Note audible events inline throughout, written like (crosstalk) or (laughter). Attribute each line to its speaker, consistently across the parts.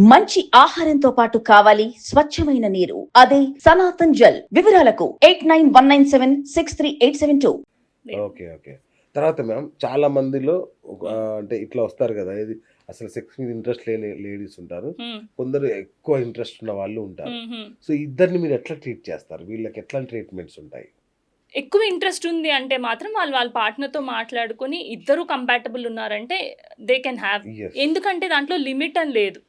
Speaker 1: మంచి ఆహారంతో పాటు కావాలి స్వచ్ఛమైన నీరు. అదే సనాతన్ జల్. వివరాలకు eight nine one nine seven six three eight seven two.
Speaker 2: Okay okay. తర్వాత మ్యామ్ చాలా మందిలో ఒక- అంటే ఇట్లా వస్తారు కదా ఇది అసలు సెక్స్ మీద ఇంట్రెస్ట్ లేని లేడీస్ ఉంటారు. కొందరు ఎక్కువ ఇంట్రెస్ట్ ఉన్న వాళ్ళు ఉంటారు. సో ఇద్దరిని మీరు ఎట్లా ట్రీట్ చేస్తారు? వీళ్ళకి ఎట్లాంటి ట్రీట్మెంట్స్ ఉంటాయి?
Speaker 3: ఎక్కువ ఇంట్రెస్ట్ ఉంది అంటే మాత్రం వాళ్ళు వాళ్ళ పార్ట్నర్తో మాట్లాడుకొని ఇద్దరు కంపాటబుల్ ఉన్నారంటే దే కెన్ హ్యావ్. ఎందుకంటే దాంట్లో లిమిట్ అని లేదు.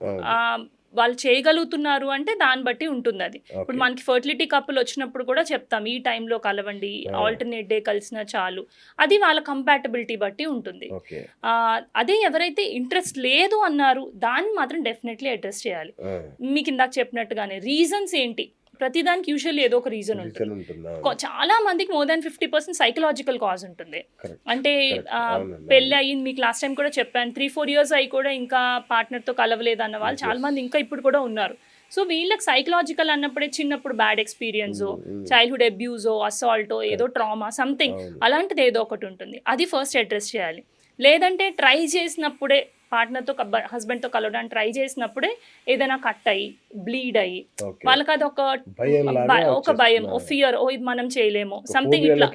Speaker 3: వాళ్ళు చేయగలుగుతున్నారు అంటే దాన్ని బట్టి ఉంటుంది అది ఇప్పుడు. మనకి ఫర్టిలిటీ కప్పులు వచ్చినప్పుడు కూడా చెప్తాం ఈ టైంలో కలవండి. ఆల్టర్నేట్ డే కలిసినా చాలు. అది వాళ్ళ కంపాటబిలిటీ బట్టి ఉంటుంది. అదే ఎవరైతే ఇంట్రెస్ట్ లేదు అన్నారు దాన్ని మాత్రం డెఫినెట్లీ అడ్రస్ చేయాలి. మీకు ఇందాక చెప్పినట్టుగానే రీజన్స్ ఏంటి? ప్రతిదానికి యూజువల్లీ ఏదో ఒక రీజన్ ఉంటుంది చాలా మందికి more than fifty percent psychological cause ఉంటుంది. అంటే పెళ్ళి. అయ్యింది మీకు లాస్ట్ టైం కూడా చెప్పాను త్రీ ఫోర్ ఇయర్స్ అయ్యి కూడా ఇంకా పార్ట్నర్తో కలవలేదు అన్న వాళ్ళు. చాలా మంది ఇంకా ఇప్పుడు కూడా ఉన్నారు సో వీళ్ళకి సైకలాజికల్ అన్నప్పుడే చిన్నప్పుడు బ్యాడ్ ఎక్స్పీరియన్స్. చైల్డ్హుడ్ అబ్యూజో అసాల్టో ఏదో ట్రామా సంథింగ్. అలాంటిది ఏదో ఒకటి ఉంటుంది అది ఫస్ట్ అడ్రస్ చేయాలి లేదంటే ట్రై చేసినప్పుడే పార్ట్నర్తో హస్బెండ్తో కలవడానికి ట్రై చేసినప్పుడే ఏదైనా కట్ అయ్యి బ్లీడ్ అయ్యి. వాళ్ళకి అది ఒక ఒక భయం ఓ. ఫియర్ ఓ ఇది మనం చేయలేము. సంథింగ్ ఇట్లా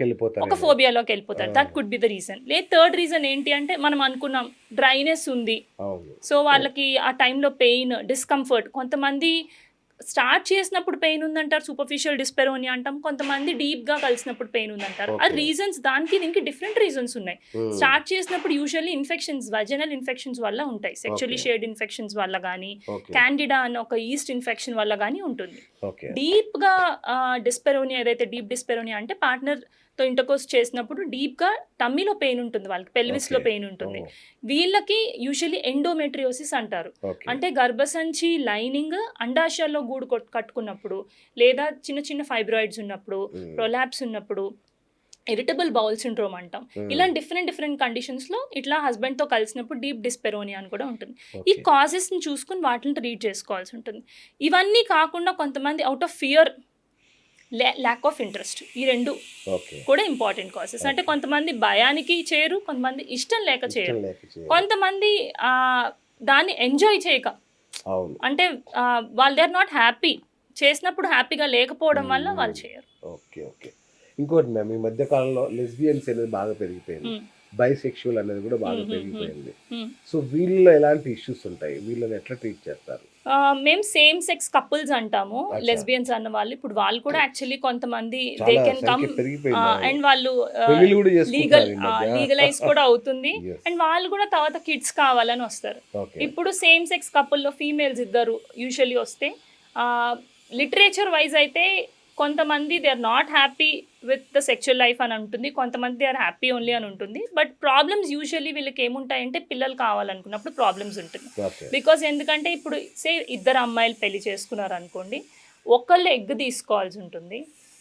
Speaker 3: ఒక. ఫోబియాలోకి వెళ్ళిపోతారు. That could be the reason లేదు థర్డ్ రీజన్ ఏంటి అంటే మనం అనుకున్నాం డ్రైనెస్ ఉంది. సో వాళ్ళకి ఆ టైంలో పెయిన్ డిస్కంఫర్ట్ కొంతమంది స్టార్ట్ చేసినప్పుడు పెయిన్ ఉందంటారు సూపర్ఫిషియల్ డిస్పెరోని అంటాం. కొంతమంది డీప్గా కలిసినప్పుడు పెయిన్ ఉందంటారు. ఆ. రీజన్స్ దానికి దీనికి డిఫరెంట్ రీజన్స్ ఉన్నాయి.
Speaker 2: Mm.
Speaker 3: స్టార్ట్ చేసినప్పుడు యూజువల్లీ ఇన్ఫెక్షన్స్ వజనల్ ఇన్ఫెక్షన్స్ వల్ల ఉంటాయి. Sexually
Speaker 2: Okay.
Speaker 3: షేడ్ ఇన్ఫెక్షన్స్ వల్ల కానీ క్యాండిడా అన్న ఒక ఈస్ట్ ఇన్ఫెక్షన్ వల్ల కానీ ఉంటుంది. డీప్గా డిస్పెరోనియా ఏదైతే డీప్ డిస్పెరోనియా అంటే పార్ట్నర్ తో ఇంటర్కోర్స్ చేసినప్పుడు డీప్గా టమ్మీలో పెయిన్ ఉంటుంది వాళ్ళకి పెల్విస్లో
Speaker 2: Okay.
Speaker 3: పెయిన్ ఉంటుంది వీళ్ళకి యూజువల్లీ ఎండోమెట్రియోసిస్ అంటారు అంటే గర్భసంచి లైనింగ్ అండాశయాల్లో గూడు కొట్- కట్టుకున్నప్పుడు లేదా చిన్న చిన్న ఫైబ్రాయిడ్స్ ఉన్నప్పుడు. ప్రొలాప్స్ ఉన్నప్పుడు ఇరిటబుల్ బౌల్ సిండ్రోమ్ అంటాం. ఇలా డిఫరెంట్ డిఫరెంట్ కండిషన్స్లో ఇట్లా హస్బెండ్తో కలిసినప్పుడు డీప్ డిస్పెరోనియా అని కూడా ఉంటుంది ఈ
Speaker 2: ఓకే.
Speaker 3: కాజెస్ని చూసుకుని వాటిని ట్రీట్ చేసుకోవాల్సి ఉంటుంది ఇవన్నీ కాకుండా కొంతమంది out of fear lack of interest ఈ రెండు
Speaker 2: ఓకే
Speaker 3: కూడా ఇంపార్టెంట్ కాజెస్ అంటే కొంతమంది భయానికి చేయరు కొంతమంది ఇష్టం లేక చేయరు. కొంతమంది దాన్ని ఎంజాయ్ చేయక. అంటే వాళ్ళు దే ఆర్ నాట్ హ్యాపీ చేసినప్పుడు హ్యాపీగా లేకపోవడం వల్ల వాళ్ళు చేయరు.
Speaker 2: ఓకే ఓకే ఇంకోటి మ్యామ్ ఈ మధ్య కాలంలో లెస్బియన్స్ అనేది బాగా పెరిగిపోయింది.
Speaker 3: మ్మ్.
Speaker 2: బైసెక్షువల్ అనేది కూడా బాగా పెరిగిపోయింది. సో వీళ్ళలో ఎలాంటి ఇష్యూస్ ఉంటాయి? వీళ్ళని ఎట్లా ట్రీట్ చేస్తారు?
Speaker 3: మేము సేమ్ సెక్స్ కపుల్స్ అంటాము. లెస్బియన్స్ అన్న వాళ్ళు. ఇప్పుడు వాళ్ళు కూడా యాక్చువల్లీ కొంతమంది దే కెన్ కమ్ అండ్ వాళ్ళు లీగల్. లీగలైజ్ కూడా అవుతుంది. (laughs) అండ్ వాళ్ళు కూడా తర్వాత కిడ్స్ కావాలని వస్తారు. ఇప్పుడు సేమ్ సెక్స్ కపుల్లో ఫీమేల్స్ ఇద్దరు యూజువల్లీ వస్తే లిటరేచర్ వైజ్ అయితే కొంతమంది they are not happy with the sexual life అని ఉంటుంది కొంతమంది దే ఆర్ హ్యాపీ ఓన్లీ అని ఉంటుంది. బట్ ప్రాబ్లమ్స్ యూజువల్లీ వీళ్ళకి ఏముంటాయంటే పిల్లలు కావాలనుకున్నప్పుడు ప్రాబ్లమ్స్ ఉంటుంది. బికాజ్ ఎందుకంటే ఇప్పుడు సే ఇద్దరు అమ్మాయిలు పెళ్ళి చేసుకున్నారు అనుకోండి ఒకళ్ళు ఎగ్ తీసుకోవాల్సి ఉంటుంది.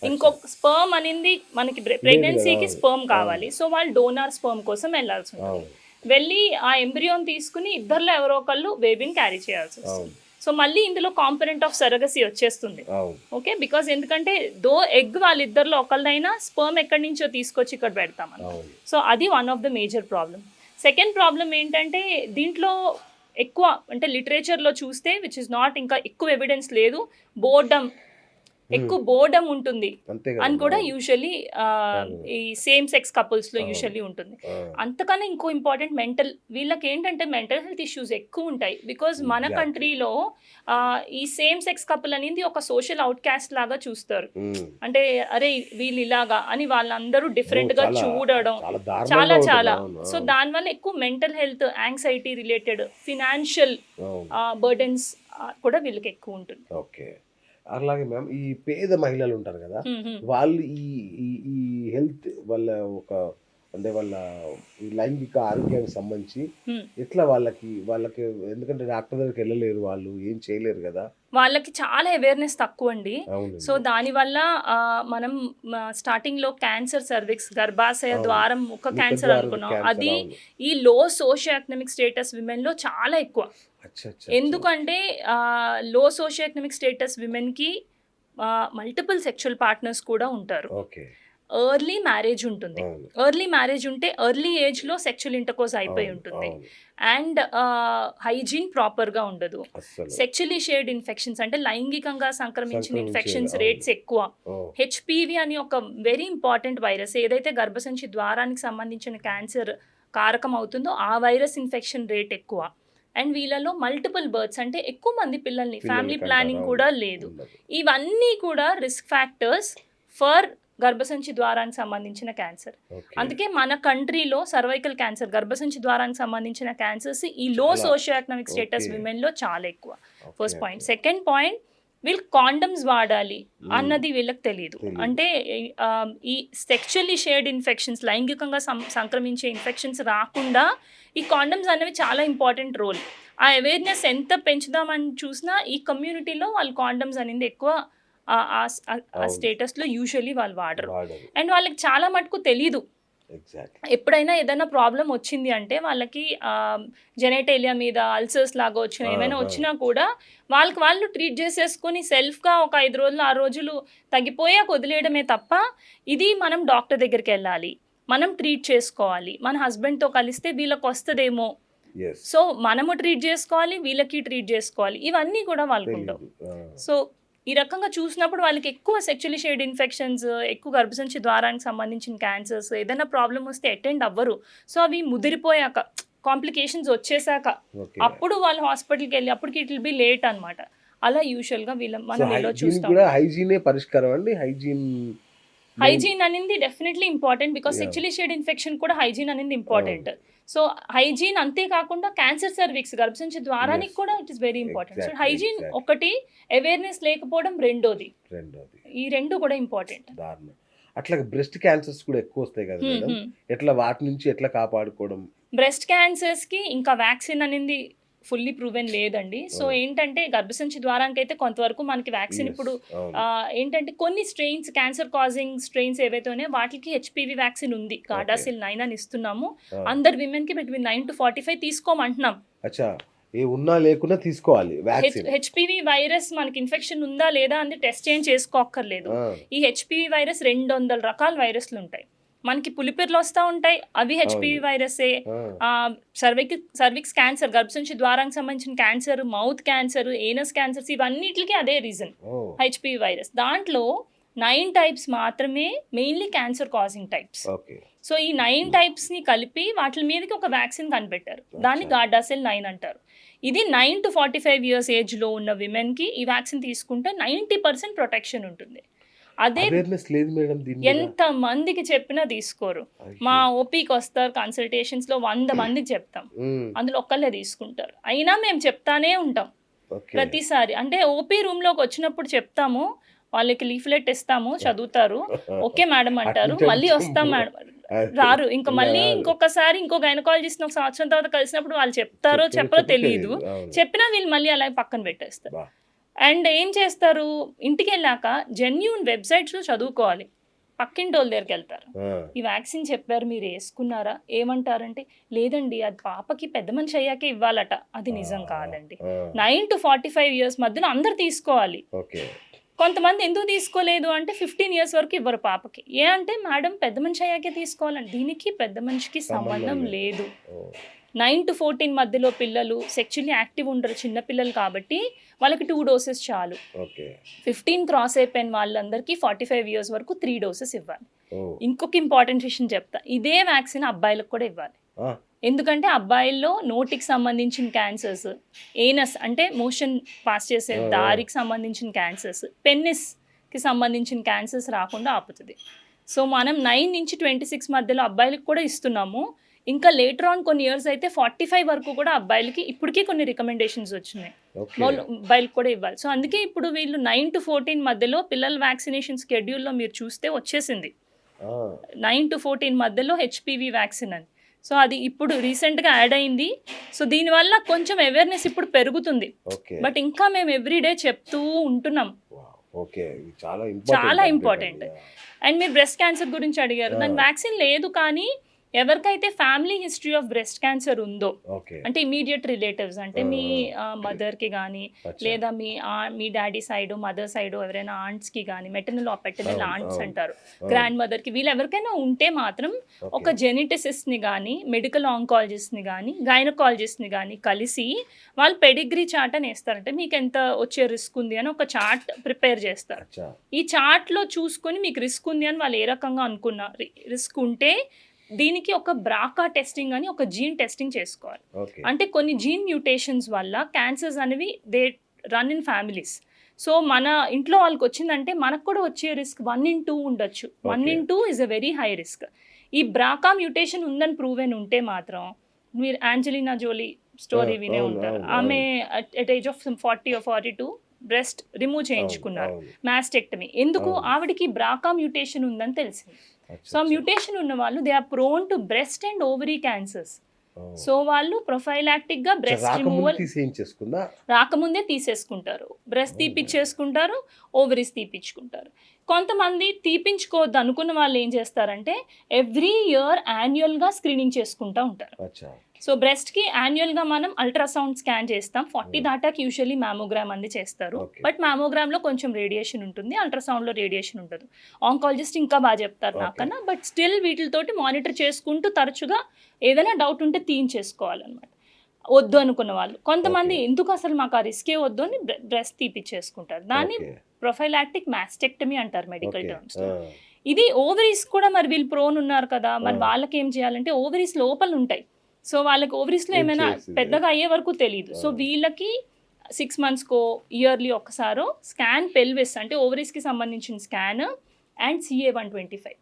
Speaker 3: ఇంకొక స్పర్మ్ అనేది మనకి ప్రెగ్నెన్సీకి. స్పర్మ్ కావాలి. సో వాళ్ళు డోనార్ స్పర్మ్ కోసం వెళ్ళాల్సి ఉంటుంది. వెళ్ళి ఆ ఎంబ్రియోన్ తీసుకుని ఇద్దరిలో ఎవరో ఒకళ్ళు బేబీని క్యారీ చేయాల్సి వస్తుంది. సో మళ్ళీ ఇందులో కాంపనెంట్ ఆఫ్ సరగసీ వచ్చేస్తుంది. ఓకే బికాజ్ ఎందుకంటే దో ఎగ్ వాళ్ళిద్దరిలో ఒకళ్ళదైనా స్పర్మ్ ఎక్కడి నుంచో తీసుకొచ్చి ఇక్కడ పెడతామని.
Speaker 2: అవును.
Speaker 3: సో అది one of the major problem second problem ఏంటంటే దీంట్లో ఎక్కువ అంటే లిటరేచర్లో చూస్తే విచ్ ఇస్ నాట్ ఇంకా ఎక్కువ ఎవిడెన్స్ లేదు బోర్డమ్ ఎక్కువ బోర్డమ్ ఉంటుంది అని కూడా. యూజువల్లీ
Speaker 2: అవును.
Speaker 3: ఈ సేమ్ సెక్స్ కపుల్స్లో
Speaker 2: అవును.
Speaker 3: యూజువల్లీ ఉంటుంది
Speaker 2: ఆ,
Speaker 3: అంతకన్నా ఇంకో ఇంపార్టెంట్ మెంటల్ వీళ్ళకి ఏంటంటే మెంటల్ హెల్త్ ఇష్యూస్ ఎక్కువ ఉంటాయి బికాజ్ మన. కంట్రీలో ఈ సేమ్ సెక్స్ కపుల్ అనేది ఒక సోషల్ అవుట్ క్యాస్ట్ లాగా చూస్తారు. అంటే అరే వీళ్ళు ఇలాగా అని వాళ్ళందరూ డిఫరెంట్గా
Speaker 2: చాలా-
Speaker 3: చూడడం
Speaker 2: చాలా
Speaker 3: చాలా సో. దానివల్ల ఎక్కువ mental health anxiety related financial burdens కూడా వీళ్ళకి ఎక్కువ ఉంటుంది
Speaker 2: ఓకే అలాగే మ్యామ్ ఈ పేద మహిళలు ఉంటారు కదా. వాళ్ళు ఈ ఈ హెల్త్ వాళ్ళ ఒక అంటే వాళ్ళ లైంగిక ఆరోగ్యానికి సంబంధించి. ఎట్లా వాళ్ళకి వాళ్ళకి ఎందుకంటే డాక్టర్ దగ్గరికి వెళ్ళలేరు వాళ్ళు ఏం చేయలేరు కదా
Speaker 3: వాళ్ళకి చాలా అవేర్నెస్ తక్కువ అండి సో దానివల్ల మనం స్టార్టింగ్లో క్యాన్సర్ సర్విక్స్ గర్భాశయ. ద్వారం ముఖ క్యాన్సర్ అనుకున్నాం. అది. ఈ లో సోషియో ఎకనామిక్ స్టేటస్ విమెన్లో చాలా ఎక్కువ. ఎందుకంటే లో సోషియో ఎకనామిక్ స్టేటస్ విమెన్కి మల్టిపుల్ సెక్షువల్ పార్ట్నర్స్ కూడా ఉంటారు.
Speaker 2: ఓకే.
Speaker 3: ఎర్లీ మ్యారేజ్ ఉంటుంది ఎర్లీ మ్యారేజ్ ఉంటే ఎర్లీ ఏజ్లో సెక్షువల్ ఇంటర్కోర్స్ అయిపోయి ఉంటుంది. అండ్ హైజీన్ ప్రాపర్గా ఉండదు సెక్షువలీ షేర్డ్ ఇన్ఫెక్షన్స్ అంటే లైంగికంగా సంక్రమించిన ఇన్ఫెక్షన్స్. రేట్స్ ఎక్కువ హెచ్పివి అని ఒక వెరీ ఇంపార్టెంట్ వైరస్ ఏదైతే గర్భసంచి ద్వారానికి సంబంధించిన క్యాన్సర్ కారకం అవుతుందో ఆ వైరస్ ఇన్ఫెక్షన్ రేట్ ఎక్కువ అండ్ వీళ్ళలో మల్టిపుల్ బర్త్స్ అంటే ఎక్కువ మంది పిల్లల్ని ఫ్యామిలీ? ప్లానింగ్ కూడా లేదు. ఇవన్నీ కూడా రిస్క్ ఫ్యాక్టర్స్ ఫర్ గర్భసంచి ద్వారానికి సంబంధించిన క్యాన్సర్. అందుకే మన కంట్రీలో సర్వైకల్ క్యాన్సర్ గర్భసంచి ద్వారానికి సంబంధించిన క్యాన్సర్స్ ఈ లో. Socio economic status
Speaker 2: Okay.
Speaker 3: విమెన్లో చాలా ఎక్కువ ఫస్ట్. పాయింట్ సెకండ్ పాయింట్ వీళ్ళు కాండమ్స్ వాడాలి
Speaker 2: మ్మ్.
Speaker 3: అన్నది వీళ్ళకి తెలియదు. అంటే ఈ సెక్షువల్లీ షేర్డ్ ఇన్ఫెక్షన్స్ లైంగికంగా సంక్రమించే ఇన్ఫెక్షన్స్ రాకుండా ఈ కాండమ్స్ అనేవి చాలా ఇంపార్టెంట్ రోల్ ఆ అవేర్నెస్ ఎంత పెంచుదామని చూసినా ఈ కమ్యూనిటీలో వాళ్ళు కాండమ్స్ అనేది ఎక్కువ ఆ-. స్టేటస్లో యూజువల్లీ వాళ్ళు వాడరు. అండ్ వాళ్ళకి చాలా మటుకు తెలీదు. ఎప్పుడైనా ఏదైనా ప్రాబ్లం వచ్చింది అంటే వాళ్ళకి జెనైటేలియా మీద అల్సర్స్ లాగా వచ్చిన ఏమైనా. వచ్చినా కూడా వాళ్ళకి వాళ్ళు ట్రీట్ చేసేసుకొని సెల్ఫ్గా ఒక ఐదు రోజులు ఆరు రోజులు తగ్గిపోయాక వదిలేయడమే తప్ప ఇది మనం డాక్టర్ దగ్గరికి వెళ్ళాలి. మనం ట్రీట్ చేసుకోవాలి. మన హస్బెండ్తో కలిస్తే వీళ్ళకి వస్తుందేమో. సో మనము ట్రీట్ చేసుకోవాలి వీళ్ళకి ట్రీట్ చేసుకోవాలి. ఇవన్నీ కూడా వాళ్ళకు ఉండవు. సో ఈ రకంగా చూసినప్పుడు వాళ్ళకి ఎక్కువ సెక్చువల్లీ షేడ్ ఇన్ఫెక్షన్స్ ఎక్కువ గర్భసంచి ద్వారానికి సంబంధించిన క్యాన్సర్స్ ఏదైనా ప్రాబ్లం వస్తే అటెండ్ అవ్వరు. సో అవి ముదిరిపోయాక కాంప్లికేషన్స్ వచ్చేసాక అప్పుడు వాళ్ళు హాస్పిటల్కి వెళ్ళి అప్పటికి ఇట్ విల్ బి లేట్ అన్నమాట. అలా యూజువల్గా వీళ్ళ మనం చూస్తాం?
Speaker 2: కూడా హైజీనే పరిష్కారం అండి? హైజీన్
Speaker 3: హైజీన్ అనేది definitely important because
Speaker 2: Yeah.
Speaker 3: Sexually shed infection కూడా హైజీన్ అనేది ఇంపార్టెంట్ సో హైజీన్ అంతేకాకుండా క్యాన్సర్ సర్విక్స్ గర్భసంచి ద్వారానికి. కూడా it is very important so hygiene. ఒకటి అవేర్నెస్ లేకపోవడం రెండోది.
Speaker 2: రెండోది.
Speaker 3: ఈ రెండు కూడా ఇంపార్టెంట్
Speaker 2: అట్లా బ్రెస్ట్ క్యాన్సర్స్ కూడా ఎక్కువ వస్తాయి కదా మేడం? ఎట్లా వాటి నుంచి ఎట్లా కాపాడుకోవడం?
Speaker 3: బ్రెస్ట్ క్యాన్సర్స్కి ఇంకా వ్యాక్సిన్ అనేది ఫుల్లీ ప్రూవెన్ లేదండి. So
Speaker 2: Oh.
Speaker 3: ఏంటంటే గర్భసంచి ద్వారానికి అయితే కొంతవరకు మనకి వ్యాక్సిన్ ఇప్పుడు ఏంటంటే కొన్ని స్ట్రెయిన్స్ క్యాన్సర్ కాజింగ్ స్ట్రెయిన్స్ ఏవైతే ఉన్నాయో వాటికి హెచ్పివి వ్యాక్సిన్ ఉంది. కార్డాసిల్ నైన్ అని ఇస్తున్నాము. అందరు విమెన్కి between nine to forty five తీసుకోమంటున్నాం
Speaker 2: ఏ ఉన్నా లేకున్నా తీసుకోవాలి
Speaker 3: హెచ్పివి వైరస్ మనకి ఇన్ఫెక్షన్ ఉందా లేదా అని టెస్ట్ చేంజ్ చేసుకోక్కర్లేదు. ఈ హెచ్పివి వైరస్ రెండు వందల రకాల వైరస్లు ఉంటాయి. మనకి పులిపిర్లు వస్తూ ఉంటాయి. అవి హెచ్పివి. వైరసే. సర్విక్ సర్విక్స్ క్యాన్సర్ గర్భసంచి ద్వారానికి సంబంధించిన cancer mouth cancer anus cancers ఇవన్నిటికి అదే రీజన్. HPV virus. దాంట్లో నైన్ టైప్స్ మాత్రమే mainly cancer causing types. So ఈ నైన్ టైప్స్ని కలిపి వాటి మీదకి ఒక వ్యాక్సిన్ కనిపెట్టారు. దాన్ని. గార్డాసెల్ నైన్ అంటారు. ఇది nine to forty five years ఏజ్లో ఉన్న విమెన్కి ఈ వ్యాక్సిన్ తీసుకుంటే నైంటీ పర్సెంట్ ప్రొటెక్షన్ ఉంటుంది. అదే
Speaker 2: లేదు మేడం.
Speaker 3: ఎంత మందికి చెప్పినా తీసుకోరు. మా ఓపీకి వస్తారు కన్సల్టేషన్స్లో వంద మందికి చెప్తాం. అందులో ఒక్కళ్ళే తీసుకుంటారు అయినా మేము చెప్తానే ఉంటాం. ప్రతిసారి అంటే ఓపీ రూమ్లోకి వచ్చినప్పుడు చెప్తాము వాళ్ళకి లీఫ్లెట్ ఇస్తాము చదువుతారు (laughs) ఓకే మేడం అంటారు మళ్ళీ వస్తాం మేడం. రారు ఇంకా మళ్ళీ. ఇంకొకసారి ఇంకో గైనకాలజిస్ట్ ఒక సంవత్సరం తర్వాత కలిసినప్పుడు వాళ్ళు చెప్తారో
Speaker 2: చెప్పారో
Speaker 3: తెలియదు. చెప్పినా వీళ్ళు మళ్ళీ అలాగే పక్కన పెట్టేస్తారు. అండ్ ఏం చేస్తారు? ఇంటికి వెళ్ళాక జెన్యున్ వెబ్సైట్స్లో చదువుకోవాలి. పక్కింటి వాళ్ళ దగ్గరికి వెళ్తారు. ఈ వ్యాక్సిన్ చెప్పారు మీరు వేసుకున్నారా? ఏమంటారంటే లేదండి అది పాపకి పెద్ద మనిషి అయ్యాకే ఇవ్వాలట. అది నిజం కాదండి. Nine to forty five years మధ్యలో అందరు తీసుకోవాలి. కొంతమంది ఎందుకు తీసుకోలేదు అంటే ఫిఫ్టీన్ ఇయర్స్ వరకు ఇవ్వరు పాపకి. ఏ అంటే మేడం పెద్ద మనిషి అయ్యాకే తీసుకోవాలని. దీనికి పెద్ద మనిషికి
Speaker 2: సంబంధం లేదు.
Speaker 3: నైన్ టు ఫోర్టీన్ మధ్యలో పిల్లలు సెక్చువల్లీ యాక్టివ్ ఉండరు చిన్న పిల్లలు కాబట్టి వాళ్ళకి టూ డోసెస్ చాలు. ఫిఫ్టీన్ క్రాస్ అయిపోయిన వాళ్ళందరికీ ఫార్టీ ఫైవ్ ఇయర్స్ వరకు త్రీ డోసెస్ ఇవ్వాలి. ఇంకొక ఇంపార్టెంట్ విషయం చెప్తా. ఇదే వ్యాక్సిన్ అబ్బాయిలకు కూడా ఇవ్వాలి. ఎందుకంటే అబ్బాయిల్లో నోటికి సంబంధించిన క్యాన్సర్స్ ఏనస్ అంటే మోషన్ పాస్ చేసే. దారికి సంబంధించిన క్యాన్సర్స్ పెన్నిస్కి సంబంధించిన క్యాన్సర్స్ రాకుండా ఆపుతుంది. సో మనం నైన్ నుంచి ట్వంటీ సిక్స్ మధ్యలో అబ్బాయిలకు కూడా ఇస్తున్నాము. ఇంకా లేటర్ ఆన్ కొన్ని ఇయర్స్ అయితే ఫార్టీ ఫైవ్ వరకు కూడా అబ్బాయిలకి ఇప్పటికీ కొన్ని రికమెండేషన్స్ వచ్చినాయి. అబ్బాయిలకు కూడా ఇవ్వాలి. సో అందుకే ఇప్పుడు వీళ్ళు నైన్ టు ఫోర్టీన్ మధ్యలో పిల్లల వ్యాక్సినేషన్ స్కెడ్యూల్లో మీరు చూస్తే వచ్చేసింది. నైన్ టు ఫోర్టీన్ మధ్యలో హెచ్పివి వ్యాక్సిన్ అని. సో అది ఇప్పుడు రీసెంట్గా యాడ్ అయింది. సో దీనివల్ల కొంచెం అవేర్నెస్ ఇప్పుడు పెరుగుతుంది. బట్ ఇంకా మేము ఎవ్రీడే చెప్తూ ఉంటున్నాం.
Speaker 2: చాలా ఇంపార్టెంట్. అండి.
Speaker 3: మీరు బ్రెస్ట్ క్యాన్సర్ గురించి అడిగారు. దాని. వ్యాక్సిన్ లేదు కానీ ఎవరికైతే family history of breast cancer ఉందో అంటే ఇమీడియట్ రిలేటివ్స్ అంటే మీ
Speaker 2: ఆ.
Speaker 3: మదర్కి కానీ. లేదా మీ ఆ- మీ డాడీ సైడ్ మదర్ సైడ్ ఎవరైనా ఆంట్స్కి కానీ మెటర్నల్ పెటర్నల్
Speaker 2: అవును,
Speaker 3: ఆంట్స్. అంటారు. గ్రాండ్ మదర్కి వీళ్ళు ఎవరికైనా ఉంటే మాత్రం. ఒక జెనెటిసిస్ట్ని కానీ మెడికల్ ఆంకాలజిస్ట్ని కానీ గైనకాలజిస్ట్ని కానీ కలిసి వాళ్ళు పెడిగ్రీ చార్ట్ అని వేస్తారంటే మీకు ఎంత వచ్చే రిస్క్ ఉంది అని ఒక చార్ట్ ప్రిపేర్ చేస్తారు ఈ చార్ట్లో చూసుకొని మీకు రిస్క్ ఉంది అని వాళ్ళు ఏ రకంగా అనుకున్న రిస్క్ ఉంటే దీనికి ఒక బ్రాకా టెస్టింగ్ అని ఒక జీన్ టెస్టింగ్ చేసుకోవాలి. అంటే కొన్ని జీన్ మ్యూటేషన్స్ వల్ల క్యాన్సర్స్ అనేవి they run in families so మన ఇంట్లో వాళ్ళకి వచ్చిందంటే మనకు కూడా వచ్చే రిస్క్ వన్ ఇన్ టూ ఉండొచ్చు. One. In two is a very high risk ఈ బ్రాకా మ్యూటేషన్ ఉందని ప్రూవెన్ ఉంటే మాత్రం మీరు యాంజలినా జోలీ స్టోరీ వినే ఉంటారు. ఆమె at age of forty forty two breast remove చేయించుకున్నారు. మాస్టెక్టమీ ఎందుకు. ఆవిడకి బ్రాకా మ్యూటేషన్ ఉందని తెలిసింది. సో
Speaker 2: అచ్చా.
Speaker 3: మ్యూటేషన్ ఉన్న వాళ్ళు they are prone to breast and ovary cancers. So వాళ్ళు
Speaker 2: ప్రొఫైలాక్టిక్గా
Speaker 3: బ్రెస్ట్ రిమూవల్ రాకముందే తీసేసుకుంటారు. బ్రెస్ట్ తీపిచ్చేసుకుంటారు ఓవరీస్ తీపిచ్చుకుంటారు. కొంతమంది తీపించుకోవద్దు అనుకున్న వాళ్ళు ఏం చేస్తారంటే ఎవ్రీ ఇయర్ యాన్యువల్గా స్క్రీనింగ్ చేసుకుంటూ ఉంటారు. సో బ్రెస్ట్కి యాన్యువల్గా మనం అల్ట్రాసౌండ్ స్కాన్ చేస్తాం. Forty
Speaker 2: Hmm.
Speaker 3: దాటాకి యూజువల్లీ మ్యామోగ్రామ్ అంది చేస్తారు. బట్ మ్యామోగ్రామ్లో కొంచెం రేడియేషన్ ఉంటుంది. అల్ట్రాసౌండ్లో రేడియేషన్ ఉండదు. ఆంకాలజిస్ట్ ఇంకా బాగా చెప్తారు. నాకన్నా. బట్ స్టిల్ వీటితోటి మానిటర్ చేసుకుంటూ తరచుగా ఏదైనా డౌట్ ఉంటే తీయించేసుకోవాలన్నమాట. వద్దు అనుకున్న వాళ్ళు. కొంతమంది. ఎందుకు అసలు మాకు ఆ రిస్కే వద్దు అని బ్రెస్ట్ తీపిచ్చేసుకుంటారు. దాన్ని ప్రొఫైలాక్టిక్ మాస్టెక్టమీ అంటారు మెడికల్. టర్మ్స్ ఇది ఓవరీస్ కూడా మరి వీళ్ళు ప్రోన్ ఉన్నారు కదా! మరి. వాళ్ళకి ఏం చేయాలంటే ఓవరీస్ లోపల ఉంటాయి సో వాళ్ళకి ఓవరీస్లో
Speaker 2: ఏం
Speaker 3: ఏమైనా? పెద్దగా అయ్యే వరకు తెలియదు సో. వీళ్ళకి సిక్స్ మంత్స్కో ఇయర్లీ ఒక్కసారో స్కాన్ పెల్విస్ అంటే ovaries కి సంబంధించిన scan and CA one twenty five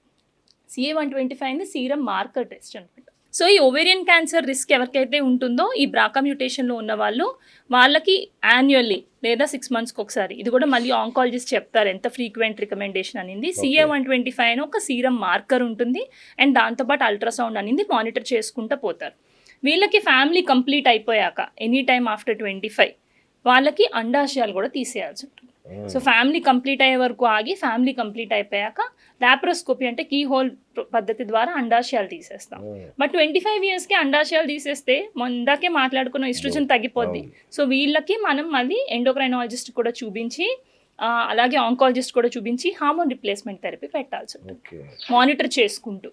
Speaker 3: CA one twenty five అనేది సీరం మార్కర్ టెస్ట్ అనమాట. సో ఈ ఓవేరియన్ క్యాన్సర్ రిస్క్ ఎవరికైతే ఉంటుందో ఈ బ్రాకా మ్యూటేషన్లో ఉన్న వాళ్ళు వాళ్ళకి యాన్యువల్లీ లేదా సిక్స్ మంత్స్కి ఒకసారి ఇది కూడా మళ్ళీ ఆంకాలజిస్ట్ చెప్తారు ఎంత ఫ్రీక్వెంట్ రికమెండేషన్ అనింది. సిఏ వన్ ట్వంటీ ఫైవ్ అని ఒక సీరం మార్కర్ ఉంటుంది అండ్ దాంతోపాటు అల్ట్రాసౌండ్ అనింది మానిటర్ చేసుకుంటూ పోతారు. వీళ్ళకి ఫ్యామిలీ కంప్లీట్ అయిపోయాక any time after twenty five వాళ్ళకి అండాశయాలు కూడా తీసేయాల్సి ఉంటుంది. సో ఫ్యామిలీ కంప్లీట్ అయ్యే వరకు ఆగి ఫ్యామిలీ కంప్లీట్ అయిపోయాక లాప్రోస్కోపీ అంటే కీ హోల్ పద్ధతి ద్వారా అండాశయాలు తీసేస్తాం. బట్ ట్వంటీ ఫైవ్ ఇయర్స్కి అండాశయాలు తీసేస్తే ముందాకే మాట్లాడుకున్న ఇస్ట్రోజన్ తగ్గిపోద్ది.
Speaker 2: అవును.
Speaker 3: సో వీళ్ళకి మనం మళ్ళీ ఎండోక్రైనాలజిస్ట్ కూడా చూపించి అలాగే ఆంకాలజిస్ట్ కూడా చూపించి హార్మోన్ రిప్లేస్మెంట్ థెరపీ పెట్టాల్సి ఉంటుంది. మానిటర్ చేసుకుంటూ.